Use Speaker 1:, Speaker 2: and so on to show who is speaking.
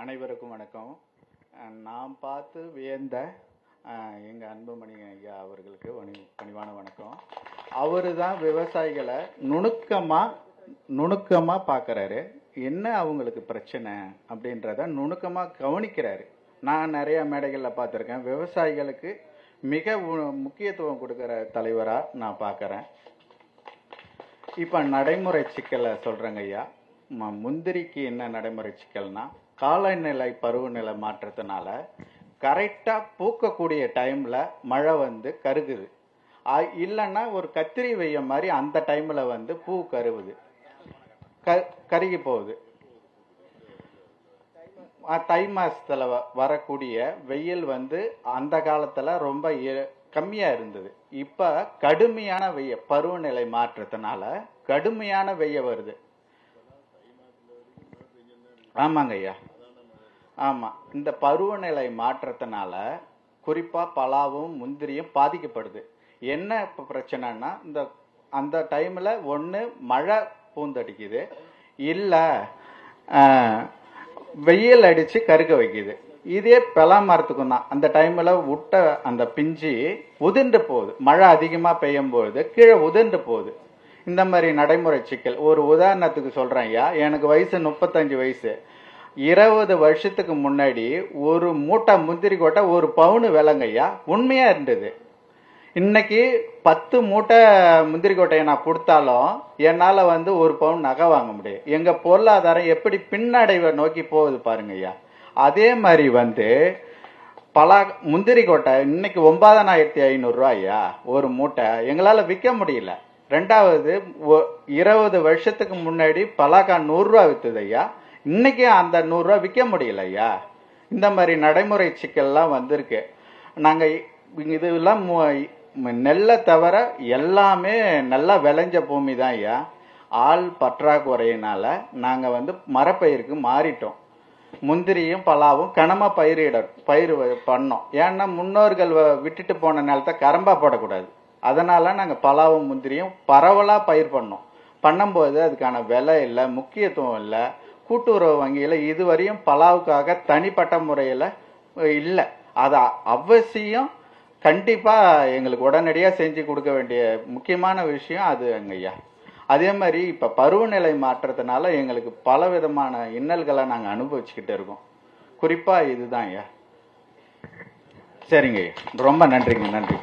Speaker 1: அனைவருக்கும் வணக்கம். நான் பார்த்து வியந்த எங்கள் அன்புமணி ஐயா அவர்களுக்கு பணி பணிவான வணக்கம். அவர் தான் விவசாயிகளை நுணுக்கமாக நுணுக்கமாக பார்க்கறாரு. என்ன அவங்களுக்கு பிரச்சனை அப்படின்றத நுணுக்கமாக கவனிக்கிறாரு. நான் நிறையா மேடைகளில் பார்த்துருக்கேன். விவசாயிகளுக்கு மிக முக்கியத்துவம் கொடுக்குற தலைவராக நான் பார்க்குறேன். இப்போ நடைமுறை சிக்கலை சொல்கிறேங்க ஐயா. ம- முந்திரிக்கு என்ன நடைமுறை சிக்கல்னா காலநிலை பருவநிலை மாற்றத்தினால கரெக்டாக பூக்கக்கூடிய டைமில் மழை வந்து கருகுது. இல்லைன்னா ஒரு கத்திரி வெய்ய மாதிரி அந்த டைமில் வந்து பூ கருவுது. க- கருகி போகுது. தை மாதத்தில் வ- வரக்கூடிய வெயில் வந்து அந்த காலத்தில் ரொம்ப கம்மியாக இருந்தது. இப்போ கடுமையான வெய்ய பருவநிலை மாற்றத்தினால கடுமையான வெய்ய வருது. ஆமாங்க ஐயா ஆமா. இந்த பருவநிலை மாற்றத்தினால குறிப்பா பலாவும் முந்திரியும் பாதிக்கப்படுது. என்ன இப்போ பிரச்சனைன்னா இந்த அந்த டைம்ல ஒன்று மழை பூந்தடிக்குது. இல்லை வெயில் அடிச்சு கருக்க வைக்குது. இதே பலா மரத்துக்கும் தான். அந்த டைம்ல விட்ட அந்த பிஞ்சு உதிர்ந்து போகுது. மழை அதிகமா பெய்யும் பொழுது கீழே உதிர்ந்து போகுது. இந்த மாதிரி நடைமுறை சிக்கல். ஒரு உதாரணத்துக்கு சொல்றேன் ஐயா. எனக்கு வயசு முப்பத்தஞ்சு வயசு. இருபது வருஷத்துக்கு முன்னாடி ஒரு மூட்டை முந்திரி கொட்டை ஒரு பவுனு விலங்கையா உண்மையாக உண்மையா இருந்தது. இன்னைக்கு பத்து மூட்டை முந்திரி கொட்டையை நான் கொடுத்தாலும் என்னால் வந்து ஒரு பவுன் நகை வாங்க முடியும் எங்கள் பொருளாதாரம் எப்படி பின்னடைவை நோக்கி போகுது பாருங்க ஐயா அதே மாதிரி வந்து பலா முந்திரி கொட்டை இன்னைக்கு ஒன்பதாயிரத்தி ஐநூறுரூவா ஐயா ஒரு மூட்டை. எங்களால் விற்க முடியல. ரெண்டாவது ஒ- இருபது வருஷத்துக்கு முன்னாடி பலாக்கா நூறுரூவா ரூபா ஐயா. இன்னைக்கு அந்த நூறுரூவா விற்க முடியல ஐயா இந்த மாதிரி நடைமுறை சிக்கல்லாம் வந்திருக்கு. நாங்கள் இதெல்லாம் நெல்லை தவிர எல்லாமே நல்லா விளைஞ்ச பூமி தான் ஐயா. ஆள் பற்றாக்குறையினால் நாங்கள் வந்து மரப்பயிருக்கு மாறிட்டோம். முந்திரியும் பலாவும் கனமாக பயிரிட பயிர் வ- பண்ணோம். ஏன்னா முன்னோர்கள் வ- விட்டுட்டு போன நிலத்தை கரம்பா போடக்கூடாது. அதனால் நாங்கள் பலாவும் முந்திரியும் பரவலாக பயிர் பண்ணோம். பண்ணும்போது அதுக்கான விலை இல்லை முக்கியத்துவம் இல்லை. கூட்டுறவு வங்கியில் இதுவரையும் பலாவுக்காக தனிப்பட்ட முறையில் இல்லை. அது அவசியம். கண்டிப்பாக எங்களுக்கு உடனடியாக செஞ்சு கொடுக்க வேண்டிய முக்கியமான விஷயம் அது ஐயா. அதே மாதிரி இப்போ பருவநிலை மாற்றத்தினால எங்களுக்கு பல விதமான இன்னல்களை நாங்கள் அனுபவிச்சுக்கிட்டு இருக்கோம். குறிப்பாக இதுதான் ஐயா. சரிங்க ஐயா. ரொம்ப நன்றிங்க நன்றி.